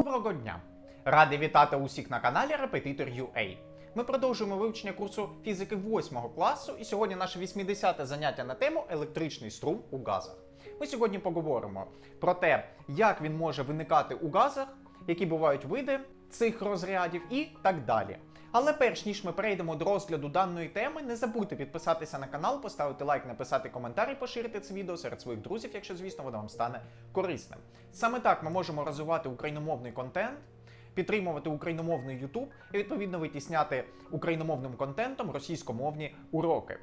Доброго дня! Радий вітати усіх на каналі Репетитор UA. Ми продовжуємо вивчення курсу фізики 8 класу, і сьогодні наше 80-те заняття на тему електричний струм у газах. Ми сьогодні поговоримо про те, як він може виникати у газах, які бувають види цих розрядів і так далі. Але перш ніж ми перейдемо до розгляду даної теми, не забудьте підписатися на канал, поставити лайк, написати коментар і поширити це відео серед своїх друзів, якщо, звісно, воно вам стане корисним. Саме так ми можемо розвивати україномовний контент, підтримувати україномовний YouTube і відповідно витісняти україномовним контентом російськомовні уроки.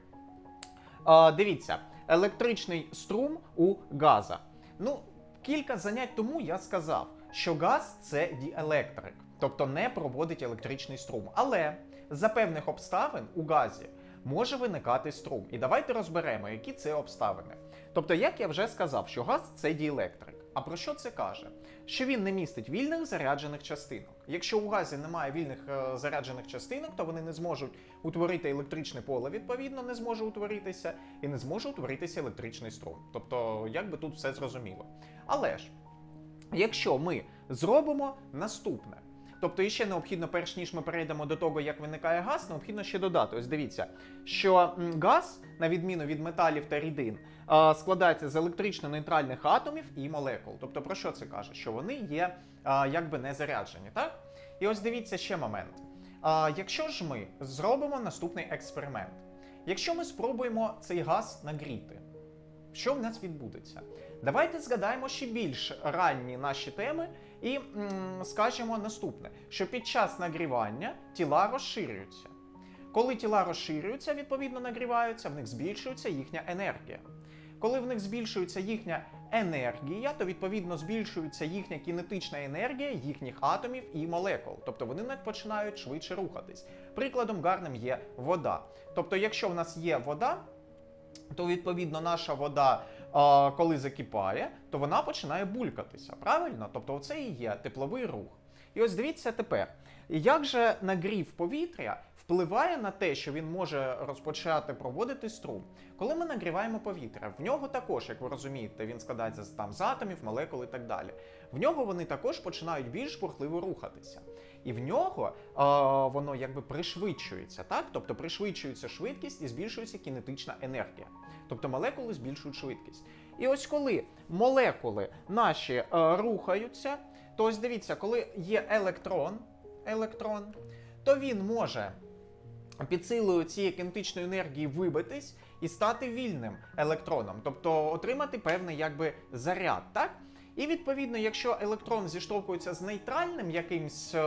А, дивіться, електричний струм у газах. Ну, кілька занять тому я сказав, що газ це діелектрик, тобто не проводить електричний струм. Але за певних обставин у газі може виникати струм. І давайте розберемо, які це обставини. Тобто, як я вже сказав, що газ це діелектрик. А про що це каже? Що він не містить вільних заряджених частинок. Якщо у газі немає вільних е, заряджених частинок, то вони не зможуть утворити електричне поле, відповідно, не зможе утворитися, і не зможе утворитися електричний струм. Тобто, як би тут все зрозуміло. Але ж, якщо ми зробимо наступне. Тобто, іще необхідно, перш ніж ми перейдемо до того, як виникає газ, необхідно ще додати. Ось дивіться, що газ, на відміну від металів та рідин, е, складається з електрично-нейтральних атомів і молекул. Тобто, про що це каже? Що вони є е, якби не заряджені, так? І ось дивіться ще момент. Е, Якщо ж ми зробимо наступний експеримент, якщо ми спробуємо цей газ нагріти, що в нас відбудеться? Давайте згадаємо ще більш ранні наші теми і м, скажемо наступне: що під час нагрівання тіла розширюються. Коли тіла розширюються, відповідно нагріваються, в них збільшується їхня енергія. Коли в них збільшується їхня енергія, то відповідно збільшується їхня кінетична енергія їхніх атомів і молекул. Тобто вони починають швидше рухатись. Прикладом гарним є вода. Тобто, якщо в нас є вода, то відповідно наша вода, коли закипає, то вона починає булькатися. Правильно? Тобто, це і є тепловий рух. І ось дивіться тепер, як же нагрів повітря впливає на те, що він може розпочати проводити струм. Коли ми нагріваємо повітря, в нього також, як ви розумієте, він складається там з атомів, молекул і так далі. В нього вони також починають більш бурхливо рухатися. І в нього а, воно якби пришвидшується, так? Тобто пришвидшується швидкість і збільшується кінетична енергія. Тобто молекули збільшують швидкість. І ось коли молекули наші е, рухаються, то ось дивіться, коли є електрон, електрон, то він може під силою цієї кинетичної енергії вибитись і стати вільним електроном, тобто отримати певний якби заряд, так? І відповідно, якщо електрон зіштовхується з нейтральним якимсь е,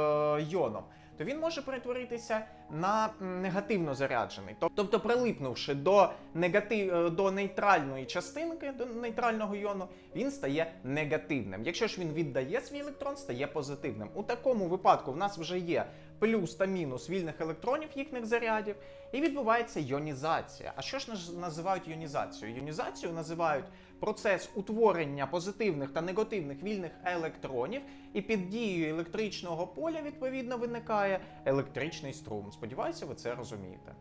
йоном, то він може перетворитися на негативно заряджений. Тобто, прилипнувши до негатив, е, до нейтральної частинки, до нейтрального йону, він стає негативним. Якщо ж він віддає свій електрон, стає позитивним. У такому випадку в нас вже є плюс та мінус вільних електронів їхніх зарядів, і відбувається йонізація. А що ж наз- називають йонізацією? Йонізацією називають процес утворення позитивних та негативних вільних електронів, і під дією електричного поля відповідно виникає електричний струм. Сподіваюся, ви це розумієте.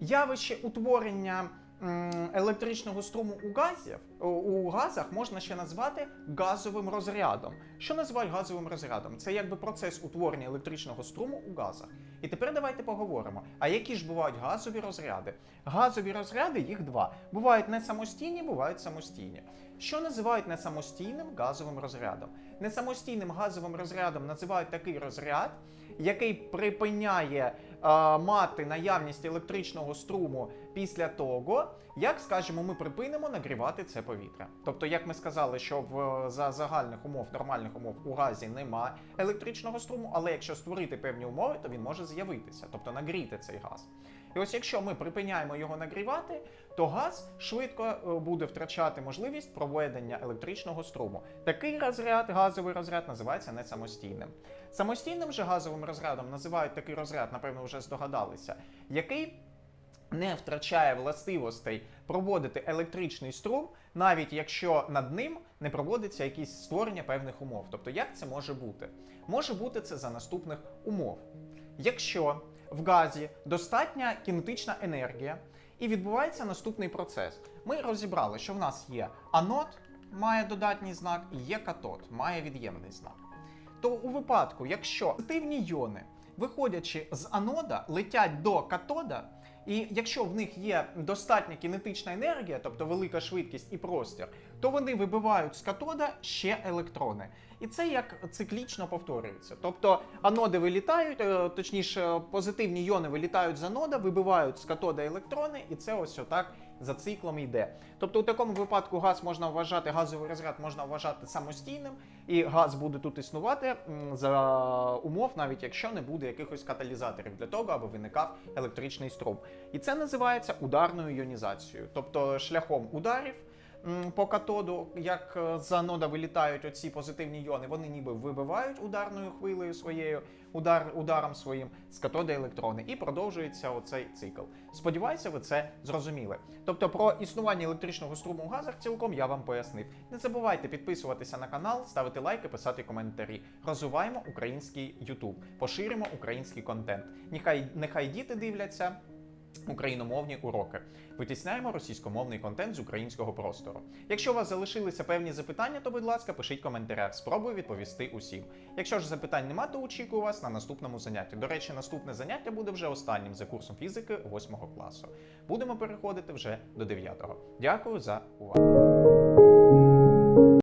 Явище утворення електричного струму у газів у- газах можна ще назвати газовим розрядом. Що називають газовим розрядом? Це якби процес утворення електричного струму у газах. І тепер давайте поговоримо. А які ж бувають газові розряди? Газові розряди їх два. Бувають не самостійні, бувають самостійні. Що називають несамостійним газовим розрядом? Несамостійним газовим розрядом називають такий розряд, який припиняє а, мати наявність електричного струму після того, як, скажімо, ми припинимо нагрівати це повітря. Тобто, як ми сказали, що в за загальних умов, нормальних умов у газі немає електричного струму, але якщо створити певні умови, то він може з'явитися, тобто нагріти цей газ. І ось якщо ми припиняємо його нагрівати, то газ швидко е, буде втрачати можливість проведення електричного струму. Такий розряд, газовий розряд, називається несамостійним. Самостійним же газовим розрядом називають такий розряд, напевно, вже здогадалися, який не втрачає властивостей проводити електричний струм, навіть якщо над ним не проводиться якісь створення певних умов. Тобто, як це може бути? Може бути це за наступних умов. Якщо в газі достатня кінетична енергія і відбувається наступний процес. Ми розібрали, що в нас є анод, має додатній знак, і є катод, має від'ємний знак. то у випадку, якщо позитивні іони, виходячи з анода, летять до катода. І якщо в них є достатня кінетична енергія, тобто велика швидкість і простір, то вони вибивають з катода ще електрони. І це як циклічно повторюється. Тобто аноди вилітають, е, точніше, позитивні іони вилітають з анода, вибивають з катода електрони, і це ось отак за циклом йде. Тобто, у такому випадку газ можна вважати, газовий розряд можна вважати самостійним, і газ буде тут існувати за умов, навіть якщо не буде якихось каталізаторів для того, аби виникав електричний струм. І це називається ударною іонізацією, тобто шляхом ударів. По катоду, як е, з анода вилітають оці позитивні іони, вони ніби вибивають ударною хвилею своєю, удар, ударом своїм з катода електрони, і продовжується оцей цикл. Сподіваюся, ви це зрозуміли. Тобто про існування електричного струму у газах цілком я вам пояснив. Не забувайте підписуватися на канал, ставити лайки, писати коментарі. Розвиваємо український YouTube, поширимо український контент. Нехай нехай діти дивляться. Україномовні уроки витісняємо російськомовний контент з українського простору. Якщо у вас залишилися певні запитання, то будь ласка, пишіть в коментарях. Спробую відповісти усім. Якщо ж запитань нема, то очікую вас на наступному занятті. До речі, наступне заняття буде вже останнім за курсом фізики 8 класу. Будемо переходити вже до 9. Дякую за увагу.